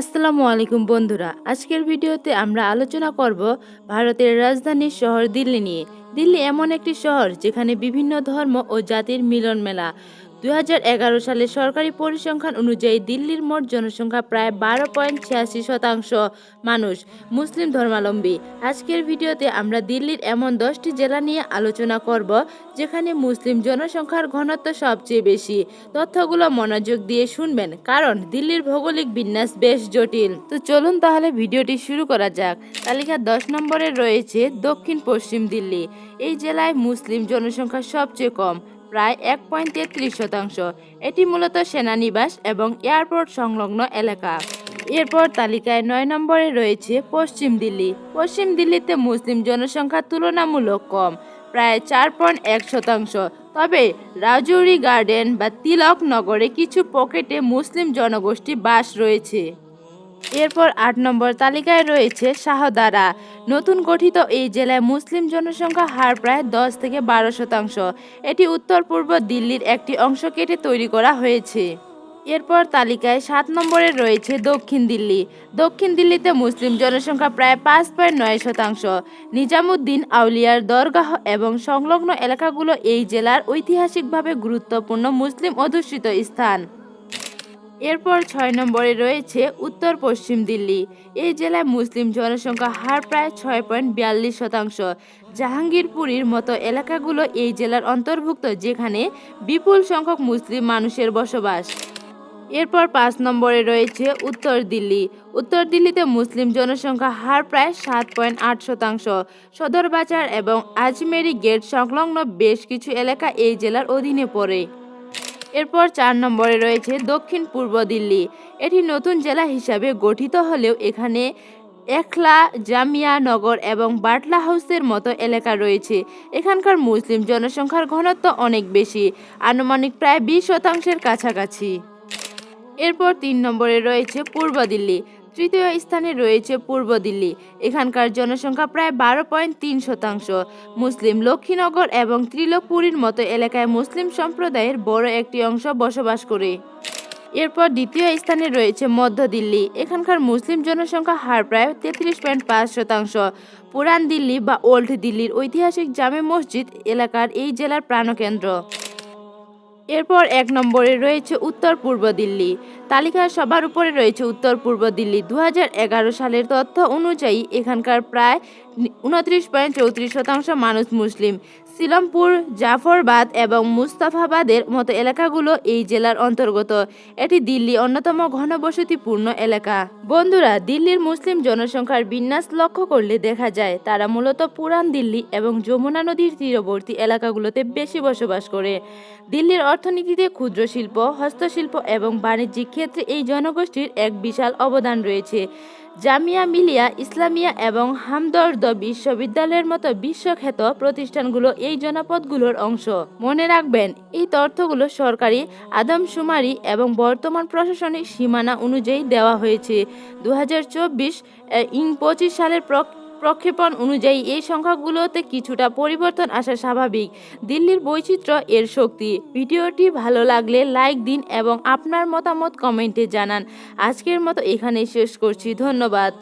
আসসালামু আলাইকুম বন্ধুরা, আজকের ভিডিওতে আমরা আলোচনা করব ভারতের রাজধানী শহর দিল্লি নিয়ে। দিল্লি এমন একটি শহর যেখানে বিভিন্ন ধর্ম ও জাতির মিলন মেলা দুই হাজার এগারো সালে সরকারি পরিসংখ্যান অনুযায়ী দিল্লির মোট জনসংখ্যা প্রায় বারো পয়েন্ট ছিয়াশি শতাংশ মানুষ, মুসলিম ধর্মাবলম্বী। আজকের ভিডিওতে আমরা দিল্লির এমন দশটি জেলা নিয়ে আলোচনা করব, যেখানে মুসলিম জনসংখ্যার ঘনত্ব সবচেয়ে বেশি। তথ্যগুলো মনোযোগ দিয়ে শুনবেন, কারণ দিল্লির ভৌগোলিক বিন্যাস বেশ জটিল। তো চলুন তাহলে ভিডিওটি শুরু করা যাক। তালিকা দশ নম্বরে রয়েছে দক্ষিণ পশ্চিম দিল্লি। এই জেলায় মুসলিম জনসংখ্যা সবচেয়ে কম। প্রায় এক পয়েন্ট তেত্রিশ শতাংশ। এটি মূলত সেনানিবাস এবং এয়ারপোর্ট সংলগ্ন এলাকা। এরপর তালিকায় নয় নম্বরে রয়েছে পশ্চিম দিল্লি। পশ্চিম দিল্লিতে মুসলিম জনসংখ্যা তুলনামূলক কম, প্রায় চার পয়েন্ট এক শতাংশ। তবে রাজৌরি গার্ডেন বা তিলক নগরে কিছু পকেটে মুসলিম জনগোষ্ঠী বাস রয়েছে। এরপর আট নম্বর তালিকায় রয়েছে শাহদারা। নতুন গঠিত এই জেলায় মুসলিম জনসংখ্যা হার প্রায় দশ থেকে বারো শতাংশ। এটি উত্তর পূর্ব দিল্লির একটি অংশ কেটে তৈরি করা হয়েছে। এরপর তালিকায় সাত নম্বরে রয়েছে দক্ষিণ দিল্লি। দক্ষিণ দিল্লিতে মুসলিম জনসংখ্যা প্রায় পাঁচ পয়েন্ট নয় শতাংশ। নিজামুদ্দিন আউলিয়ার দরগাহ এবং সংলগ্ন এলাকাগুলো এই জেলার ঐতিহাসিকভাবে গুরুত্বপূর্ণ মুসলিম অধ্যুষিত স্থান। এরপর ছয় নম্বরে রয়েছে উত্তর পশ্চিম দিল্লি। এই জেলায় মুসলিম জনসংখ্যা হার প্রায় ছয় পয়েন্ট বিয়াল্লিশ শতাংশ। জাহাঙ্গীরপুরীর মতো এলাকাগুলো এই জেলার অন্তর্ভুক্ত যেখানে বিপুল সংখ্যক মুসলিম মানুষের বসবাস। এরপর পাঁচ নম্বরে রয়েছে উত্তর দিল্লি। উত্তর দিল্লিতে মুসলিম জনসংখ্যা হার প্রায় সাত পয়েন্ট আট শতাংশ। সদরবাজার এবং আজমেরি গেট সংলগ্ন বেশ কিছু এলাকা এই জেলার অধীনে পড়ে। এরপর চার নম্বরে রয়েছে দক্ষিণ পূর্ব দিল্লি। এটি নতুন জেলা হিসাবে গঠিত হলেও এখানে একলা জামিয়া নগর এবং বাটলা হাউসের মতো এলাকা রয়েছে। এখানকার মুসলিম জনসংখ্যার ঘনত্ব অনেক বেশি, আনুমানিক প্রায় বিশ শতাংশের কাছাকাছি। এরপর তিন নম্বরে রয়েছে পূর্ব দিল্লি। তৃতীয় স্থানে রয়েছে পূর্ব দিল্লি। এখানকার জনসংখ্যা প্রায় বারো পয়েন্ট তিন শতাংশ। মুসলিম লক্ষ্মীনগর এবং ত্রিলোকপুরীর মতো এলাকায় মুসলিম সম্প্রদায়ের বড় একটি অংশ বসবাস করে। এরপর দ্বিতীয় স্থানে রয়েছে মধ্য দিল্লি। এখানকার মুসলিম জনসংখ্যা হার প্রায় তেত্রিশ পয়েন্ট পাঁচ শতাংশ। পুরান দিল্লি বা ওল্ড দিল্লির ঐতিহাসিক জামে মসজিদ এলাকার এই জেলার প্রাণকেন্দ্র। এরপর এক নম্বরে রয়েছে উত্তর পূর্ব দিল্লি। তালিকার সবার উপরে রয়েছে উত্তর, পূর্ব দিল্লি। দু হাজার এগারো সালের তথ্য অনুযায়ী এখানকার প্রায় উনত্রিশ পয়েন্ট চৌত্রিশ শতাংশ মানুষ মুসলিম। সিলমপুর, জাফরবাদ এবং মুস্তাফাবাদের মতো এলাকাগুলো এই জেলার অন্তর্গত। এটি দিল্লি অন্যতম ঘনবসতিপূর্ণ এলাকা। বন্ধুরা, দিল্লির মুসলিম জনসংখ্যার বিন্যাস লক্ষ্য করলে দেখা যায়, তারা মূলত পুরান দিল্লি এবং যমুনা নদীর তীরবর্তী এলাকাগুলোতে বেশি বসবাস করে। দিল্লির অর্থনীতিতে ক্ষুদ্র শিল্প, হস্তশিল্প এবং বাণিজ্যিক ক্ষেত্রে এই জনগোষ্ঠীর এক বিশাল অবদান রয়েছে। জামিয়া মিলিয়া, ইসলামিয়া এবং হামদর্দ বিশ্ববিদ্যালয়ের মতো বিশ্বখ্যাত প্রতিষ্ঠানগুলো এই জনপদগুলোর অংশ। মনে রাখবেন, এই তথ্যগুলো সরকারি, আদমশুমারি এবং বর্তমান প্রশাসনিক সীমানা অনুযায়ী দেওয়া হয়েছে। দু হাজার চব্বিশ ইং পঁচিশ সালের প্রক প্রক্ষেপণ অনুযায়ী এই সংখ্যাগুলোতে কিছুটা পরিবর্তন আসা স্বাভাবিক। দিল্লির বৈচিত্র্য এর শক্তি। ভিডিওটি ভালো লাগলে লাইক দিন এবং আপনার মতামত কমেন্টে জানান। আজকের মতো এখানেই শেষ করছি। ধন্যবাদ।